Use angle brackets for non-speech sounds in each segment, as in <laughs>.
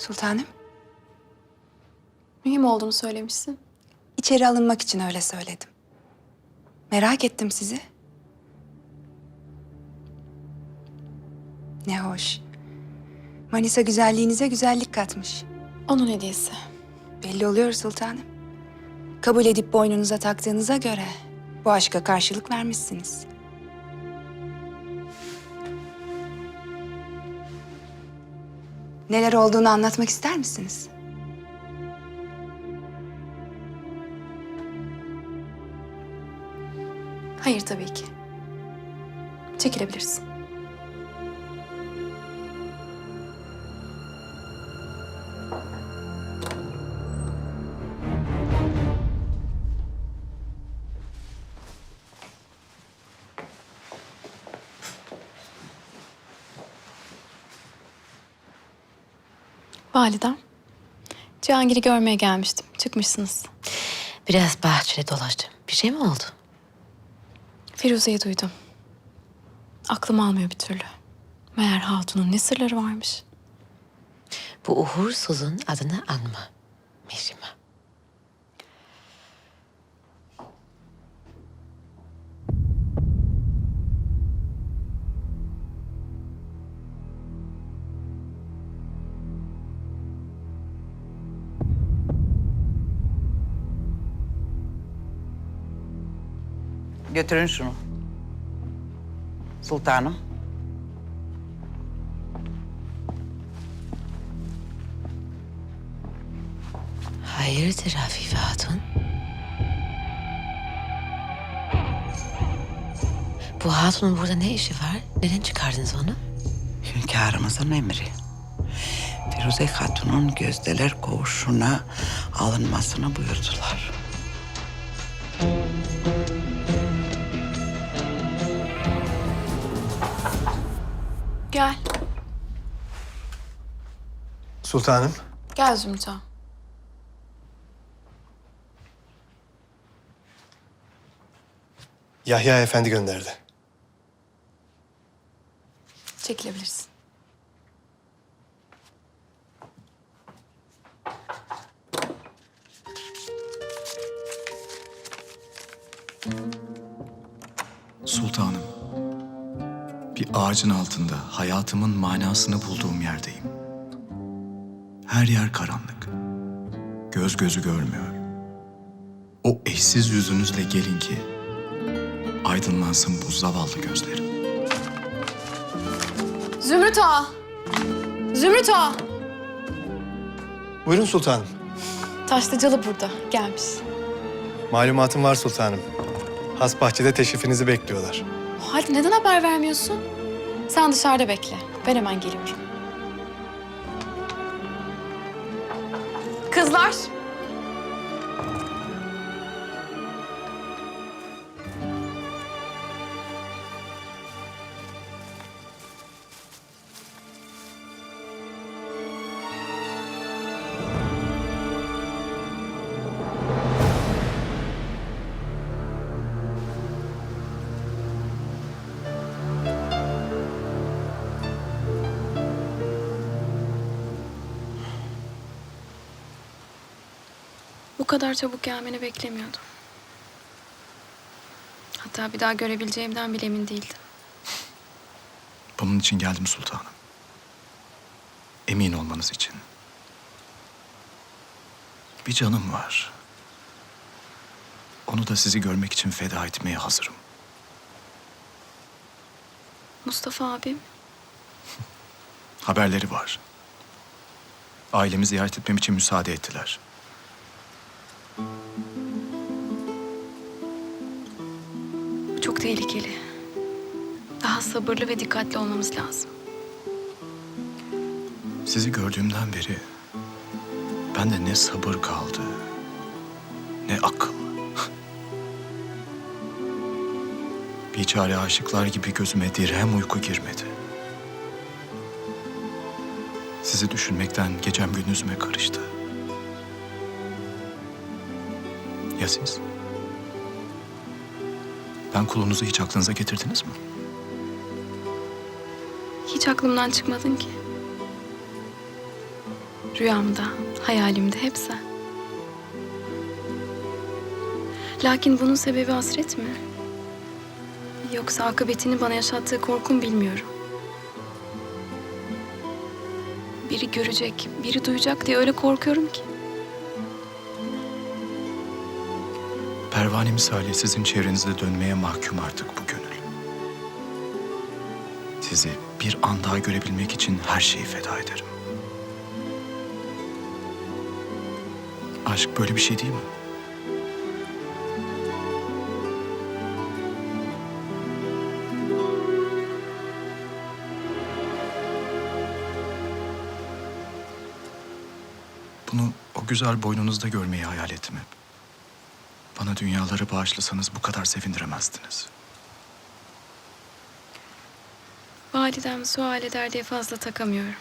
Sultanım, Mühim olduğunu söylemişsin. içeri alınmak için öyle söyledim. Merak ettim sizi. Ne hoş. Manisa güzelliğinize güzellik katmış. Onun hediyesi. Belli oluyor sultanım. Kabul edip boynunuza taktığınıza göre bu aşka karşılık vermişsiniz. Neler olduğunu anlatmak ister misiniz? Hayır tabii ki. Çekilebilirsin. Validem, Cihangir'i görmeye gelmiştim. Çıkmışsınız. Biraz bahçede dolaştım. Bir şey mi oldu? Firuze'yi duydum. Aklım almıyor bir türlü. Meğer Hatun'un ne sırları varmış. Bu uğursuzun adını anma. Mihrimah. Götürün şunu. Sultanım. Hayırdır Afife Hatun? Bu hatunun burada ne işi var? Neden çıkardınız onu? Hünkârımızın emri. Firuze Hatun'un gözdeler koğuşuna alınmasını buyurdular. Gel. Sultanım, Gel Zümrüt ağa. Yahya Efendi gönderdi. Çekilebilirsin. Sultanım, bir ağacın altında hayatımın manasını bulduğum yerdeyim. Her yer karanlık. Göz gözü görmüyor. O eşsiz yüzünüzle gelin ki aydınlansın bu zavallı gözlerim. Zümrüt ağa! Zümrüt ağa! Buyurun sultanım. Taşlıcalı burada. Gelmiş. Malumatım var sultanım. Has bahçede teşrifinizi bekliyorlar. O halde neden haber vermiyorsun? Sen dışarıda bekle. Ben hemen geliyorum. Kızlar! Kadar çabuk gelmeni beklemiyordum. Hatta bir daha görebileceğimden bile emin değildim. Bunun için geldim sultanım. Emin olmanız için. Bir canım var. Onu da sizi görmek için feda etmeye hazırım. Mustafa abim, Haberleri var. Ailemi ziyaret etmem için müsaade ettiler. Tehlikeli. Daha sabırlı ve dikkatli olmamız lazım. Sizi gördüğümden beri bende ne sabır kaldı, ne akıl. <laughs> Biçare aşıklar gibi gözüme dirhem uyku girmedi. Sizi düşünmekten gecem gündüzüme karıştı. Ya siz? Ben kulunuzu hiç aklınıza getirdiniz mi? Hiç aklımdan çıkmadın ki. Rüyamda, hayalimde hep sen. Lakin bunun sebebi hasret mi? Yoksa akıbetini bana yaşattığı korkum bilmiyorum. Biri görecek, biri duyacak diye öyle korkuyorum ki. Pervane misali sizin çevrenizde dönmeye mahkum artık bu gönül. Sizi bir an daha görebilmek için her şeyi feda ederim. Aşk böyle bir şey değil mi? Bunu o güzel boynunuzda görmeyi hayal ettim hep. Bana dünyaları bağışlasanız bu kadar sevindiremezdiniz. Validem sual eder diye fazla takamıyorum.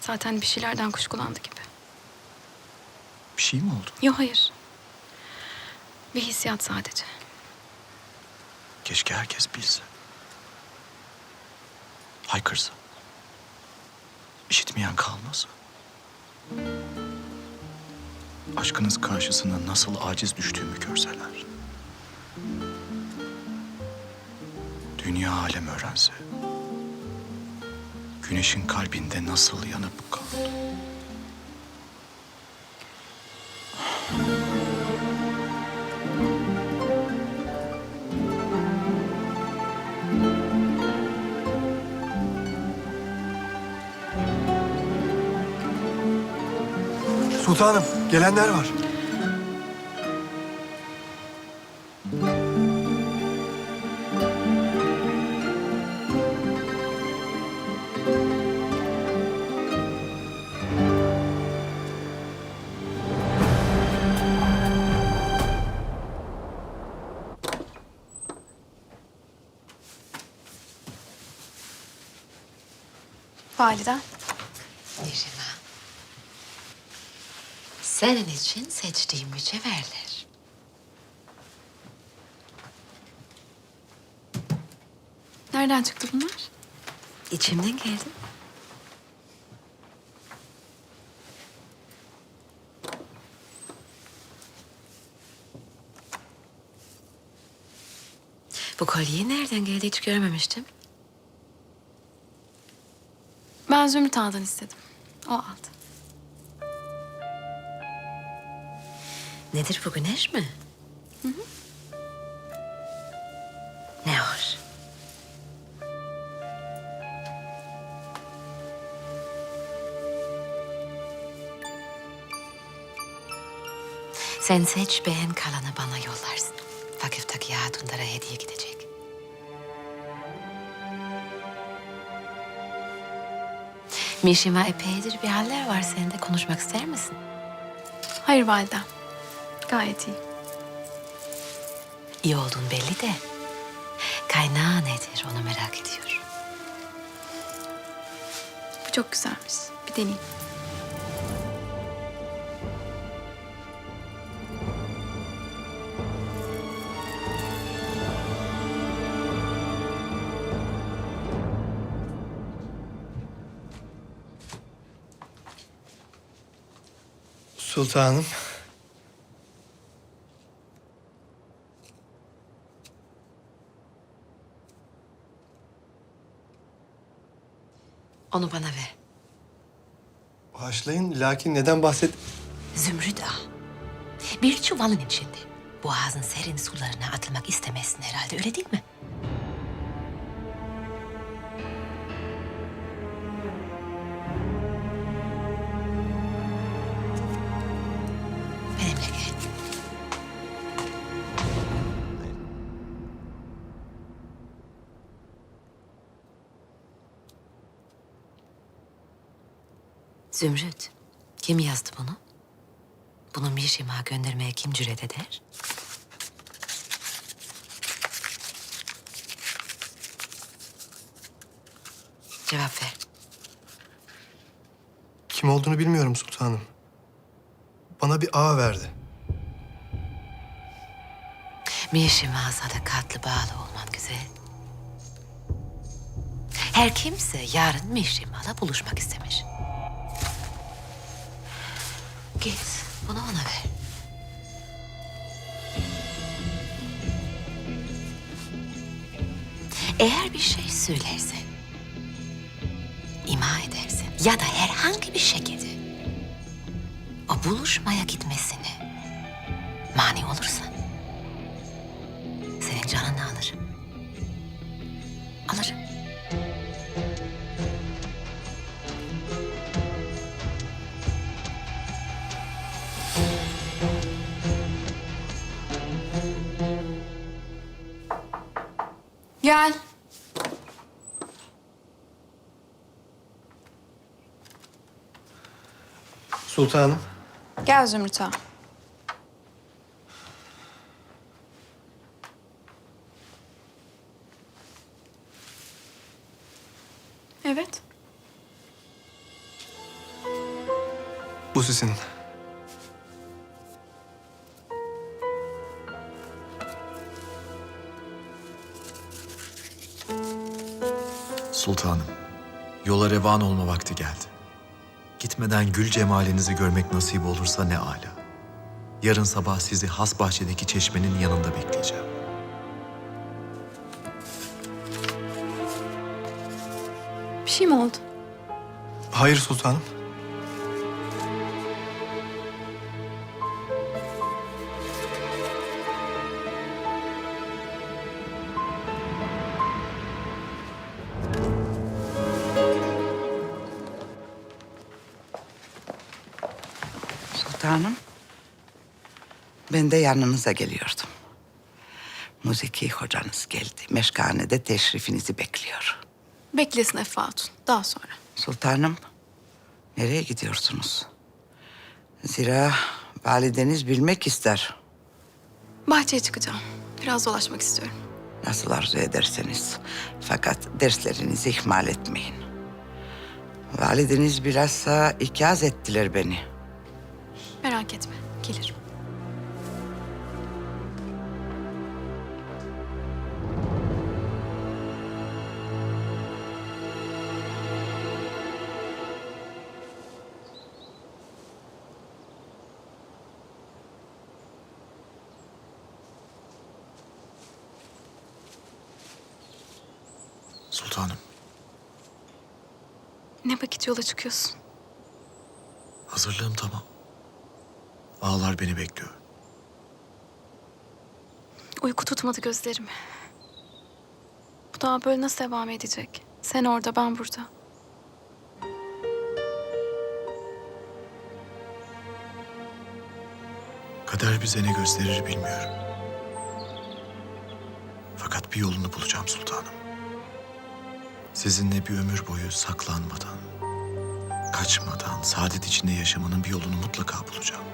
Zaten bir şeylerden kuşkulandı gibi. Bir şey mi oldu? Yok hayır. Bir hissiyat sadece. Keşke herkes bilse. Haykırsa. İşitmeyen kalmasa. Aşkınız karşısında nasıl aciz düştüğümü görseler. Dünya alem öğrense. Güneşin kalbinde nasıl yanıp kaldı. Sultanım, gelenler var. Validem. Nişima. Senin için seçtiğim mücevherler. Nereden çıktı bunlar? İçimden geldi. Bu kolye nereden geldi hiç görmemiştim. Ben Zümrüt Ağa'dan istedim. O aldı. Nedir bu güneş mi? Ne hoş. Sen seç beğen kalanı bana yollarsın. Vakıftaki hatunlara hediye gidecek. Mişima epeydir bir haller var sende. Konuşmak ister misin? Hayır validem. Gayet iyi. İyi olduğun belli de. Kaynağı nedir onu merak ediyorum. Bu çok güzelmiş. Bir deneyeyim. Sultanım. Onu bana ver. Bağışlayın, lakin neden bahset... Zümrüt ağa. Bir çuvalın içinde. Boğazın serin sularına atılmak istemezsin herhalde öyle değil mi? Zümrüt, kim yazdı bunu? Bunu Mişim'a göndermeye kim cüret eder? Cevap ver. Kim olduğunu bilmiyorum sultanım. Bana bir ağa verdi. Mişim'a sadakatli bağlı olman güzel. Her kimse yarın Mişim'a'la buluşmak istemiş. Git bunu ona ver. Eğer bir şey söylersen, ima edersen ya da herhangi bir şekilde o buluşmaya gitmesine mani olursan Gel. Sultanım. Gel Zümrüt Ağa. Evet. Bu sizin. Sultanım, yola revan olma vakti geldi. Gitmeden gül cemalinizi görmek nasip olursa ne âlâ. Yarın sabah sizi has bahçedeki çeşmenin yanında bekleyeceğim. Bir şey mi oldu? Hayır sultanım. Sultanım. Ben de yanınıza geliyordum. Müziki hocanız geldi. Meşkanede teşrifinizi bekliyor. Beklesin Efe Hatun. Daha sonra. Sultanım, nereye gidiyorsunuz? Zira valideniz bilmek ister. Bahçeye çıkacağım. Biraz dolaşmak istiyorum. Nasıl arzu ederseniz. Fakat derslerinizi ihmal etmeyin. Valideniz bilhassa ikaz ettiler beni. Merak etme. Gelirim. Sultanım, Ne vakit yola çıkıyorsun? hazırlığım tamam. Ağlar beni bekliyor. Uyku tutmadı gözlerimi. Bu daha böyle nasıl devam edecek? Sen orada, ben burada. Kader bize ne gösterir bilmiyorum. Fakat bir yolunu bulacağım sultanım. Sizinle bir ömür boyu saklanmadan, kaçmadan, saadet içinde yaşamanın bir yolunu mutlaka bulacağım.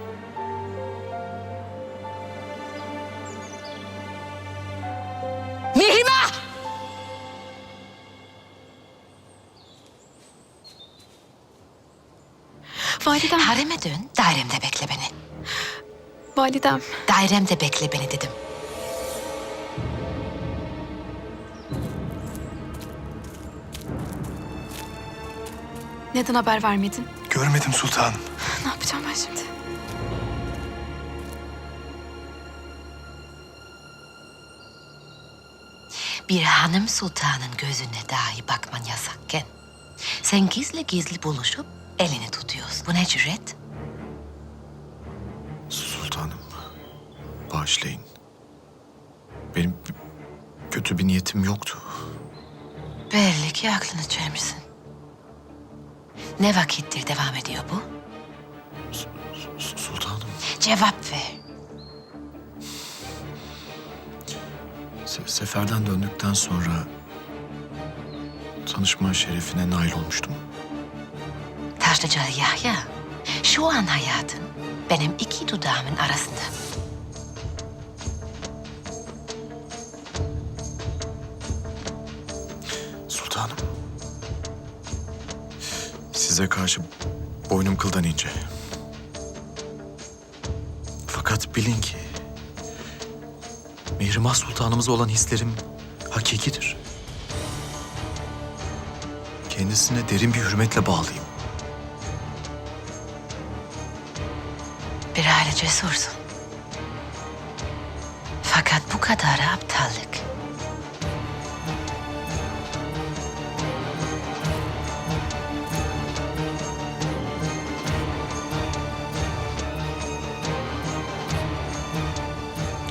Validem, Hareme dön, dairemde bekle beni. validem. Dairemde bekle beni dedim. Neden haber vermedin? Görmedim sultanım. Ne yapacağım ben şimdi? Bir hanım sultanın gözüne dahi bakman yasakken... ...sen gizli gizli buluşup elini tutuyorsun. Bu ne cüret? Sultanım, bağışlayın. Benim kötü bir niyetim yoktu. Belli ki aklını çelmişsin. Ne vakittir devam ediyor bu? S- Sultanım, Cevap ver. se- seferden döndükten sonra... ...tanışma şerefine nail olmuştum. Taşlıca Yahya, şu an hayatın benim iki dudağımın arasında. Sultanım. Size karşı boynum kıldan ince. Fakat bilin ki... Mihrimah Sultanımıza olan hislerim hakikidir. Kendisine derin bir hürmetle bağlıyım. Cesursun. Fakat bu kadar aptallık.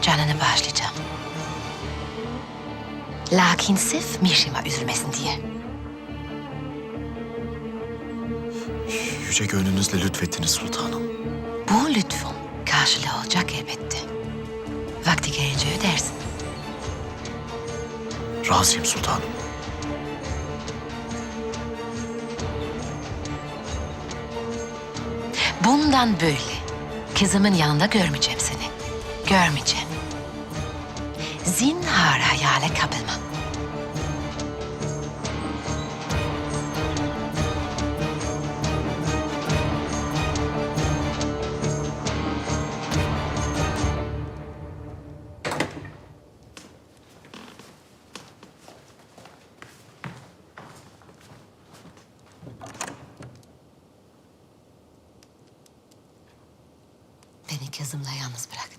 Canını bağışlayacağım. Lakin sırf Mişima üzülmesin diye. Yüce gönlünüzle lütfettiniz sultanım. Bu lütfun karşılığı olacak elbette. Vakti gelince ödersin. Razıyım sultanım. Bundan böyle kızımın yanında görmeyeceğim seni. Görmeyeceğim. Zinhar hayale kapılma. Beni kızımla yalnız bırak.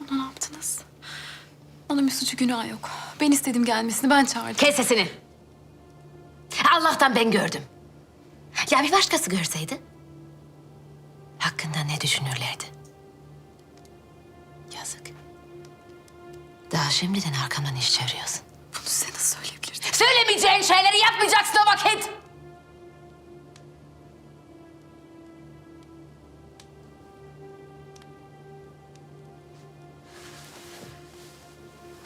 Ona ne yaptınız? Onun bir suçu günahı yok. Ben istedim gelmesini, ben çağırdım. Kes sesini. Allah'tan ben gördüm. Ya bir başkası görseydi? Hakkında ne düşünürlerdi? Yazık. Daha şimdiden arkamdan iş çeviriyorsun. Söylemeyeceğin şeyleri yapmayacaksın o vakit.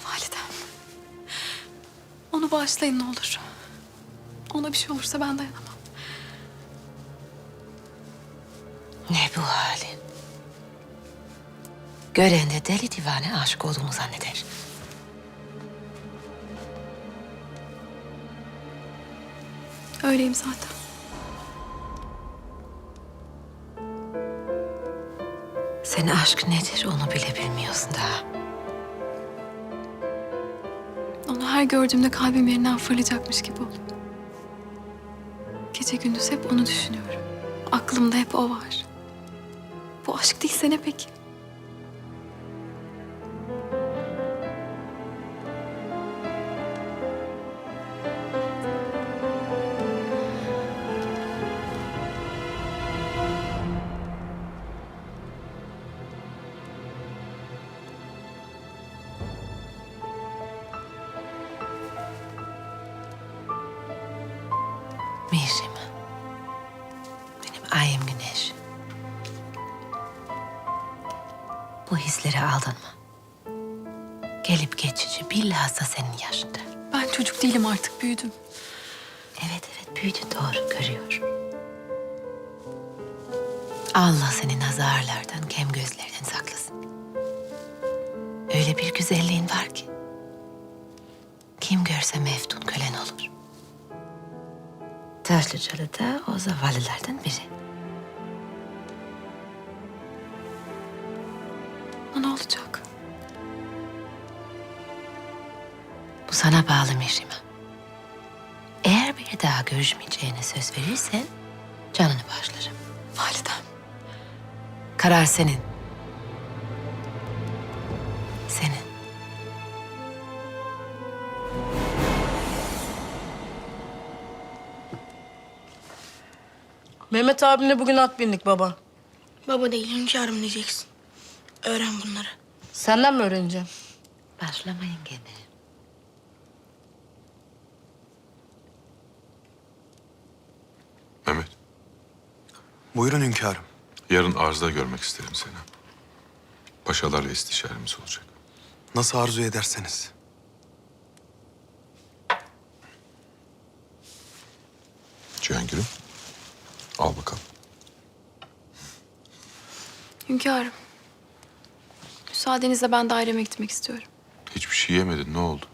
Validem. Onu bağışlayın ne olur. Ona bir şey olursa ben dayanamam. Ne bu halin? Gören de deli divane aşık olduğunu zanneder. Öyleyim zaten. Sen aşk nedir onu bile bilmiyorsun daha. Onu her gördüğümde kalbim yerinden fırlayacakmış gibi oluyor. Gece gündüz hep onu düşünüyorum. Aklımda hep o var. Bu aşk değilse ne peki? Bu hislere aldanma. Gelip geçici bilhassa senin yaşında. Ben çocuk değilim artık büyüdüm. Evet evet büyüdü doğru görüyor. Allah seni nazarlardan, kem gözlerden saklasın. Öyle bir güzelliğin var ki. Kim görse meftun kölen olur. Taşlıcalı da o zavallılardan biri. Sana bağlı Mihrim'e. Eğer bir daha görüşmeyeceğine söz verirsen canını bağışlarım. Validem. Karar senin. Senin. Mehmet abimle bugün at bindik baba. Baba değil hünkârım diyeceksin. Öğren bunları. Senden mi öğreneceğim? Başlamayın gene. Mehmet, Buyurun hünkârım. yarın arzda görmek isterim seni. Paşalarla istişaremiz olacak. Nasıl arzu ederseniz. Cihangir'im, al bakalım. Hünkârım. Müsaadenizle ben daireme gitmek istiyorum. Hiçbir şey yemedin, ne oldu?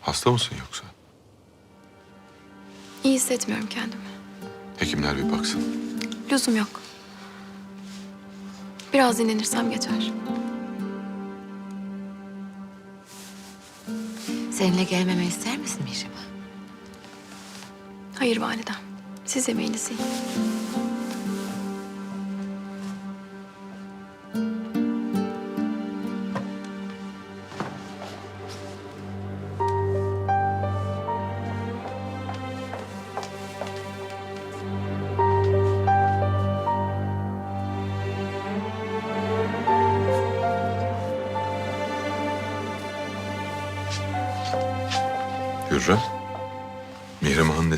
Hasta mısın yoksa? İyi hissetmiyorum kendimi. Hekimler bir baksın. Lüzum yok. Biraz dinlenirsem geçer. Seninle gelmemi ister misin Mihrim'e? Hayır validem. Siz yemeğinizi yiyin.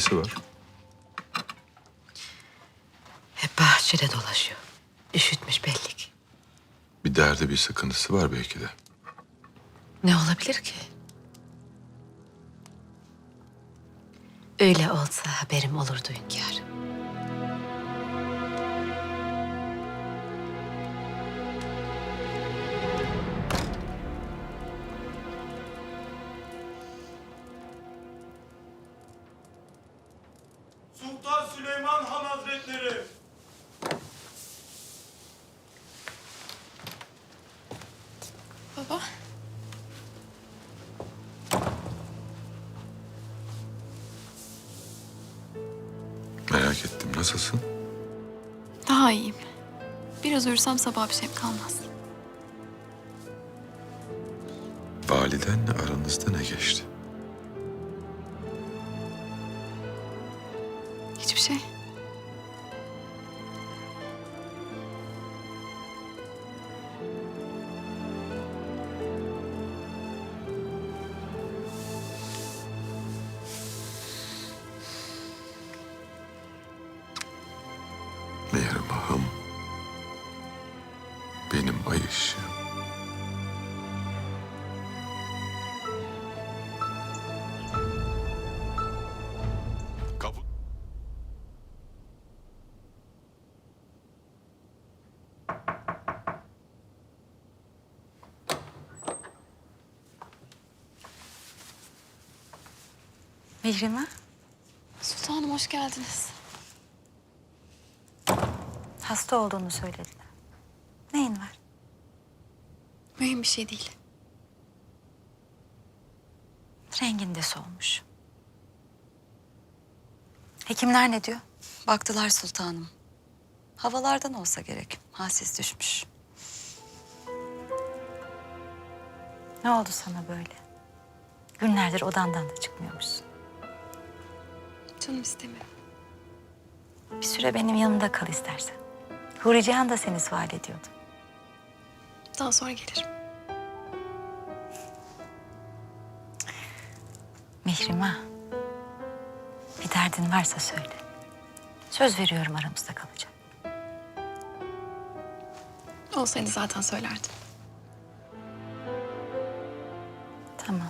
Nesi var? Hep bahçede dolaşıyor. Üşütmüş belli ki. Bir derdi, bir sıkıntısı var belki de. Ne olabilir ki? Öyle olsa haberim olurdu hünkârım. Biraz sabah bir şeyim kalmaz. Validenle aranızda ne geçti? Mihrimah, Sultanım hoş geldiniz. hasta olduğunu söylediler. Neyin var? Mühim bir şey değil. Rengin de solmuş. Hekimler ne diyor? Baktılar sultanım. Havalardan olsa gerek. Halsiz düşmüş. Ne oldu sana böyle? Günlerdir odandan da çıkmıyormuşsun. Canım istemiyor. Bir süre benim yanımda kal istersen. Huri Cihan da seni sual ediyordu. Daha sonra gelirim. Mihrimah, bir derdin varsa söyle. Söz veriyorum aramızda kalacak. Olsaydı zaten söylerdim. Tamam.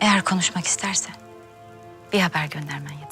Eğer konuşmak istersen bir haber göndermen.